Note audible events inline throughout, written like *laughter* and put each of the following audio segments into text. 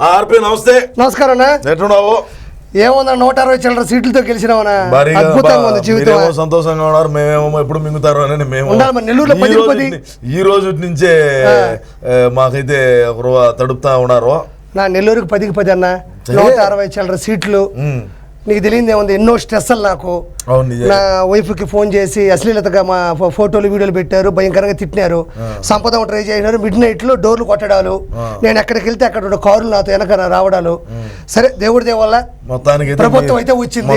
ఆర్పి నమస్తే. నమస్కారం అన్న. ఎట్టున్నావు ఏముందా నూట అరవై చిల్లర సీట్లతో గెలిచినావనా అద్భుతంగా ఉంది జీవితం. సంతోషంగా ఉన్నారు మేమేమో ఎప్పుడు మింగుతారు అని మేము నెల్లూరులో ఈ పదికి రోజు పది. ని- ఈ రోజు నుంచే మాకైతే తడుపుతా ఉన్నారు. నా నెల్లూరుకి పదికి పది అన్న. నూట అరవై చిల్లర సీట్లు. నీకు తెలియదు ఏముంది ఎన్నో స్ట్రెస్లు నాకు. నా వైఫ్కి ఫోన్ చేసి అశ్లీలతగా మా ఫోటోలు వీడియోలు పెట్టారు భయంకరంగా తిట్టినారు. సంపద ట్రై చేసినారు. మిడ్ నైట్లో డోర్లు కొట్టడాలు. నేను ఎక్కడికి వెళ్తే అక్కడ ఉన్న కారులు నాతో వెనక రావడాలు. సరే దేవుడి దేవల్ల ప్రభుత్వం అయితే వచ్చింది.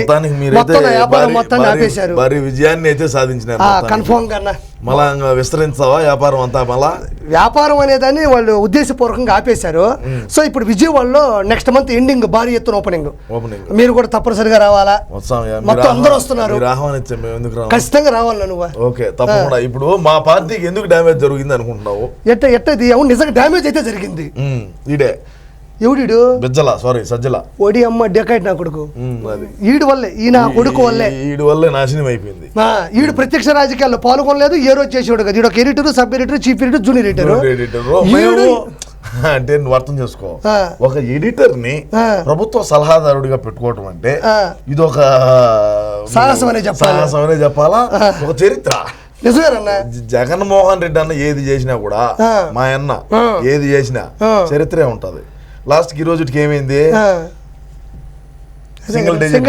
మొత్తం వ్యాపారం ఆపేశారు. విజయాన్ని అయితే సాధించినారు. కన్ఫర్మ్గా అన్న మళ్ళా విస్తరించావా వ్యాపారం అంతా మళ్ళా? వ్యాపారం అనేదాన్ని వాళ్ళు ఉద్దేశపూర్వకంగా ఆపేశారు. సో ఇప్పుడు విజయవాడలో నెక్స్ట్ మంత్ ఎండింగ్ భారీ ఎత్తున ఓపెనింగ్ మీరు కూడా తప్పనిసరిగా రావాలా? మొత్తం అందరూ వస్తున్నారు. మీరు ఆహ్వానించాం మేము ఎందుకు రాము ఖచ్చితంగా రావాలా నువ్వు? ఓకే తప్పకుండా. ఇప్పుడు మా పార్టీకి ఎందుకు డ్యామేజ్ జరిగింది అనుకుంటున్నావు? ఎట్ట ఎట్టది? అవును నిజంగా డ్యామేజ్ అయితే జరిగింది. ఈడే. ఎవడు బిజ్జల సారీ సజ్జల. ఒడి అమ్మ డెకాయిట్ నా కొడుకు. ఈడు వల్లే ఈ నా కొడుకు వల్లే. ఈడి వల్లే నాశనం అయిపోయింది. ఈడు ప్రత్యక్ష రాజకీయాల్లో పాల్గొనలేదు ఏ రోజు చేసేవాడు కదా. ఈడు ఒక editor sub editor chief editor junior editor. *laughs* అంటే నువ్వు అర్థం చేసుకో. ఒక ఎడిటర్ని. ప్రభుత్వ సలహాదారుడిగా పెట్టుకోవటం అంటే. ఇది ఒక సాహసం అనే చెప్పాలి. సాహసం అనే చెప్పాలా ఒక చరిత్ర. నిజమేనన్నా? జగన్మోహన్ రెడ్డి అన్న ఏది చేసినా కూడా. మా అన్న. ఏది చేసినా. చరిత్రే ఉంటది. లాస్ట్కి ఈ రోజుకి ఏమైంది? సింగిల్ డిజిట్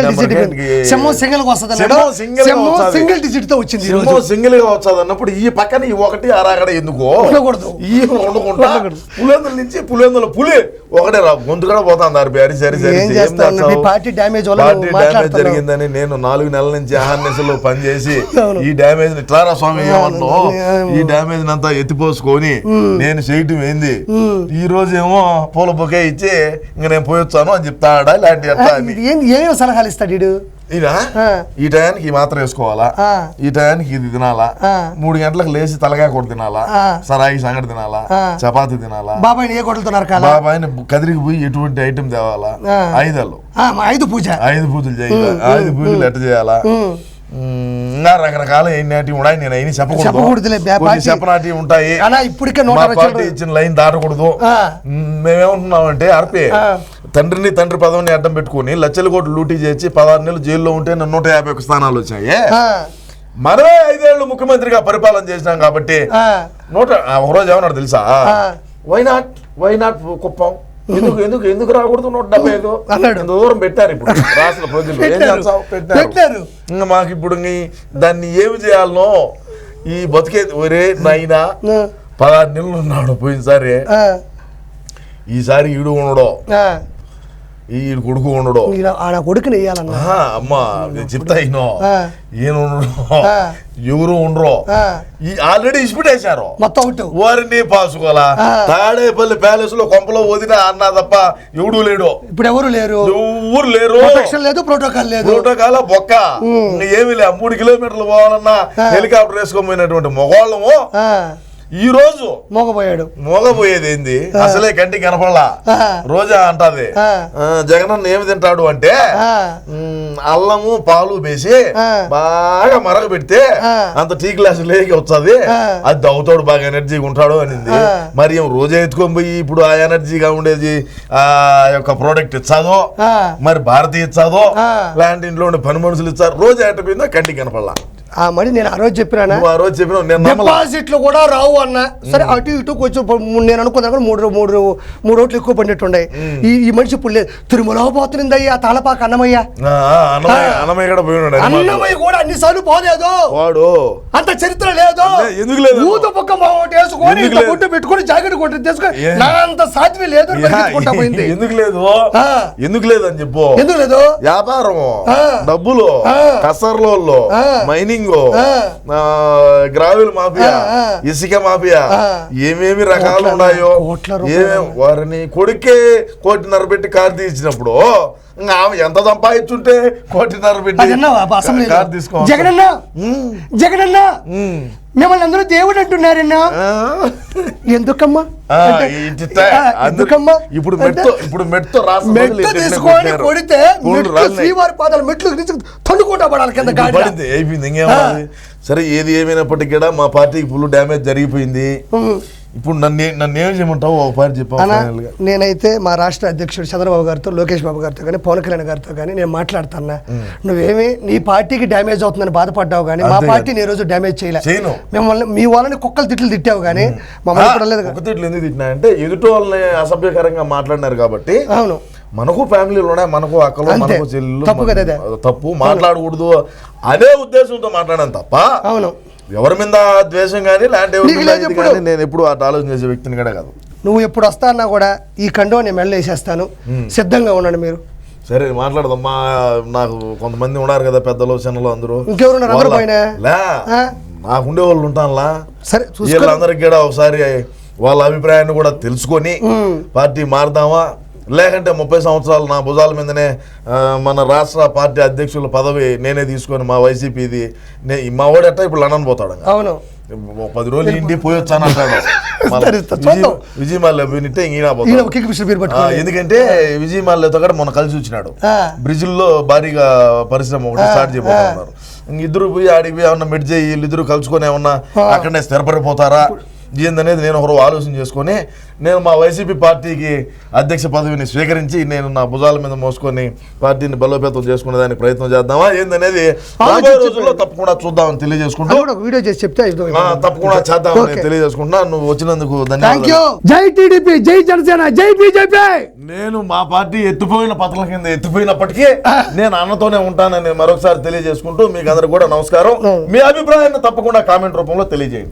సింగిల్ సింగిల్తో వచ్చింది సింగిల్గా వచ్చాది అన్నప్పుడు ఈ పక్కన ఈ ఒకటి అరాగడ ఎందుకు? ఉండకూడదు. ఈ ఉండకుండా. పులేందుల నుంచి పులేందుల పులి ఒకటే రా గొంతు కూడా పోతాంది అరిపి అరి సరి పార్టీ డ్యామేజ్ వల్ల పార్టీ డ్యామేజ్. జరిగిందని నేను నాలుగు నెలల నుంచి ఆహార్నిశలో పనిచేసి. ఈ డ్యామేజ్ని ఇట్లారా స్వామి ఏమన్నావు. ఈ డ్యామేజ్ అంతా ఎత్తిపోసుకొని నేను చేయటం ఏంది? ఈ రోజు ఏమో పూల బొకే ఇచ్చి ఇంక నేను పోయొచ్చాను అని చెప్తాడా ఇలాంటి సలహాలు ఇస్తాడు ఈ టయానికి ఈ మాత్రం వేసుకోవాలా. ఈ టయానికి ఇది తినాలా. మూడు గంటలకు లేచి తలకాయ కొడు తినాలా. సరాయి సంగటి తినాలా. చపాతి తినాలా? బాబాయ్ ఏ కొడుతున్నారు కాల? బాబాయిని కదిరికి పోయి ఎటువంటి ఐటమ్ తేవాలా? మా ఐదు పూజ. ఐదు పూజలు చేయాలి? ఐదు పూజలు ఎట్ట చేయాలా? ఇంకా రకరకాల ఎన్ని ఉన్నాయి? నేను అయిన చెప్పకూడదు. చెప్పనాటి ఉంటాయి. ఇప్పటికే ఇచ్చిన లైన్ దాటకూడదు. మేమేమంటున్నామంటే అర్పే. తండ్రిని తండ్రి పదవిని అడ్డం పెట్టుకుని లక్షల కోట్లు లూటీ చేసి పదహారు నెలలు జైల్లో ఉంటే నూట యాభై ఒక్క స్థానాలు వచ్చాయి మనమే ఐదేళ్ళు ముఖ్యమంత్రిగా పరిపాలన చేసినాం కాబట్టి నూట ఒకరోజు ఏమన్నాడు తెలుసా? ఆ. Why not why not Kuppam. ఎందుకు ఎందుకు ఎందుకు రాకూడదు నూట డెబ్బై ఐదు? అన్నాడు. దూరం పెట్టారు ఇప్పుడు? రాష్ట్ర ప్రజలు ఏం పెట్టారు. చేస్తావు? పెట్టారు. పెట్టారు. ఇంకా మాకు ఇప్పుడు దాన్ని ఏమి చేయాలనో ఈ బతికే ఒరే నాయనా పదహారు నెలలు ఉన్నాడు పోయినసారి. ఈసారి ఈడు ఉండడు. ఈ కొడుకు ఉండడు. మీరు ఆ నా కొడుకుని వేయాలన్నా. అమ్మా చెప్తా ఈయనో. ఈయన ఉండడు. ఎవరు ఉండరు. ఈ ఆల్రెడీ ఇష్టపెట్టేశారు మొత్తం వారిని పాసుకోవాలా. తాడేపల్లి ప్యాలెస్లో కొంపలో వదిన అన్నా తప్ప ఎవడు లేడు. ఇప్పుడు ఎవరు లేరు? ఎవరు లేరు. లేదు ప్రోటోకాల్ లేదు. ప్రోటోకాల బొక్క. ఏమీ లే మూడు కిలోమీటర్లు పోవాలన్నా. హెలికాప్టర్ మొగోళ్ళము. ఆ, ఈ రోజు మోగపోయాడు మోగపోయేది ఏంది అసలే కంటికి కనపడలా. రోజా అంటది జగనన్న ఏమి తింటాడు అంటే అల్లము పాలు వేసి. బాగా మరగ పెడితే. అంత టీ గ్లాస్ లేకి వస్తుంది. అది దవ్వుతాడు బాగా ఎనర్జీగా ఉంటాడు అనింది. మరి ఏం రోజే ఎత్తుకొని పోయి ఇప్పుడు ఆ ఎనర్జీగా ఉండేది ఆ యొక్క ప్రోడక్ట్ ఇచ్చాదో. మరి భారతి ఇచ్చాదో. లాంటి ఇంట్లో ఉండే పని మనుషులు ఇచ్చారు రోజు ఎట్ట పోయిందో కంటికి కనపడలా ఆ మరి నేను ఆ రోజు చెప్పినానా నువ్వు ఆ రోజు చెప్పిన నేను నమ్మలా డిపాజిట్లు కూడా రావు అన్న సరే అటు ఇటు కొంచెం ప- నేను అనుకున్నా కూడా మూడు మూడు మూడు ఓట్లు ఎక్కువ పడినట్టుండే ఈ ఈ మనిషి ఇప్పుడు లేదు తిరుమల పోతుంది అయ్యా తాళపాక అన్నమయ్య ఆ, ఆ, అన్నమయ్య అన్నమయ్య కూడా పోయినాడు అది మాత్రం. అన్నమయ్య కూడా అన్నిసార్లు పోలేదు వాడు అంత చరిత్ర లేదు ఎందుకు లేదు? ఊత పక్క ఒకటి వేసుకొని ఎందుకు ఇంత లేదు? గుడ్డ పెట్టుకొని జాకెట్ కొట్టి తీసుకొని ఏ? నా అంత సాధ్వి లేదు అని యా, పరిగెత్తుకుంటా పోయింది ఎందుకు లేదు ఆ. ఎందుకు లేదని చెప్పు ఎందుకు లేదు వ్యాపారము ఆ. డబ్బులు ఆ. కసర్లోళ్ళు ఆ. మైనింగ్ ఆ. Gravel mafia. ఇసుక మాఫియా. ఏమేమి రకాలు ఉన్నాయో. ఏమేమి వారిని కొడుకే కోటిన్నర పెట్టి కారు తీసినప్పుడు ఆమె ఎంత సంపాదించుంటే కోటిన్నర పెట్టి కారు తీసుకో జగనన్న ఉమ్. జగనన్న. మిమ్మల్ని అందరూ దేవుడు అంటున్నారన్నా. ఎందుకమ్మా ఇప్పుడు మెట్టు ఇప్పుడు మెట్టు కొట్టారు. కొడితే. శ్రీవారి పాదాలు మెట్లు పడాలి కింద పడింది అయిపోయింది ఇంకేమన్నది సరే ఏది ఏమైనప్పటికీ కూడా మా పార్టీకి ఫుల్ డ్యామేజ్ జరిగిపోయింది. ఇప్పుడు నన్ను నన్ను ఏం చేయమంటావు? ఒక పారి చెప్పావు అన్న ఫైనల్గా. నేనైతే మా రాష్ట్ర అధ్యక్షుడు చంద్రబాబు గారితో లోకేష్ బాబు గారితో కానీ పవన్ కళ్యాణ్ గారితో కానీ నేను మాట్లాడుతున్నా నువ్వేమి నీ పార్టీకి డ్యామేజ్ అవుతుందని బాధపడ్డావు కానీ మా అదే. పార్టీని ఈ రోజు డ్యామేజ్ చేయలే. చేయను. మిమ్మల్ని మీ వాళ్ళని కుక్కలు తిట్లు తిట్టావు కానీ మమ్మల్ని తిట్లు ఎందుకు తిట్టినా అంటే ఎదుటి వాళ్ళని అసభ్యకరంగా మాట్లాడినారు కాబట్టి అవును. మనకు ఫ్యామిలీలు ఉన్నాయి మనకు అక్కలు. మనకు చెల్లెలు తప్పు కదా అదే. తప్పు. మాట్లాడకూడదు. అదే ఉద్దేశంతో మాట్లాడాను తప్ప అవును. ఎవరి మీద ద్వేషం కానీ? కానీ నేను ఎప్పుడు ఆలోచన చేసే వ్యక్తిని కూడా కాదు. నువ్వు ఎప్పుడు వస్తా అన్నా కూడా ఈ కండో నేను మెడలో వేసేస్తాను. సిద్ధంగా ఉండండి మీరు. సరే మాట్లాడదాం మా నాకు కొంతమంది ఉన్నారు కదా పెద్దలు చిన్నలు అందరూ. ఆ? నాకు ఉండే వాళ్ళు ఉంటానులా? సరే వీళ్ళందరికీ కూడా ఒకసారి వాళ్ళ అభిప్రాయాన్ని కూడా తెలుసుకొని పార్టీ మారుదామా? లేకంటే ముప్పై సంవత్సరాలు నా భుజాల మీదనే మన రాష్ట్ర పార్టీ అధ్యక్షుల పదవి నేనే తీసుకొని మా వైసీపీది నే- మా ఎట్టా ఇప్పుడు లండన్ పోతాడు. అవును. పది రోజులు ఇంటి పోయొచ్చాను అంటాడు. *laughs* మళ్ళా సరే, చూద్దాం. విజయ్- విజయ్ మాల్య పోయినట్టే ఈయన ఈయన పోతాడు. ఒక కిక్ పేరు ఆ, పట్టుకోండి ఎందుకంటే విజయ్ మాల్యతో కూడా మొన్న కలిసి వచ్చినాడు. ఆ. బ్రెజిల్లో భారీగా పరిశ్రమ ఒకటి స్టార్ట్ చేయబోతా ఉన్నారు. ఇంక ఇద్దరు పోయి ఆడికి పోయి ఏమన్నా మెడ్ చేయి వీళ్ళిద్దరు కలుసుకొని ఏమన్నా అక్కడనే స్థిరపడిపోతారా? ఏందనేది నేను ఒకరు ఆలోచన చేసుకొని నేను మా వైసీపీ పార్టీకి అధ్యక్ష పదవిని స్వీకరించి నేను నా భుజాల మీద మోసుకొని పార్టీని బలోపేతం చేసుకునే దానికి ప్రయత్నం చేద్దామా? ఏందనేది రాబోయే రోజుల్లో తప్పకుండా చూద్దామని తెలియజేసుకుంటూ వీడియో చేసి చెప్తే తప్పకుండా చేద్దామని. తెలియజేసుకుంటున్నా. నువ్వు వచ్చినందుకు ధన్యవాదాలు. జై టీడీపీ జై జనసేన జై బీజేపీ. నేను మా పార్టీ ఎత్తుపోయిన పథకం కింద ఎత్తుపోయినప్పటికీ నేను అన్నతోనే ఉంటానని మరొకసారి తెలియజేసుకుంటూ మీకు అందరికి కూడా నమస్కారం. మీ అభిప్రాయాన్ని తప్పకుండా కామెంట్ రూపంలో తెలియజేయండి.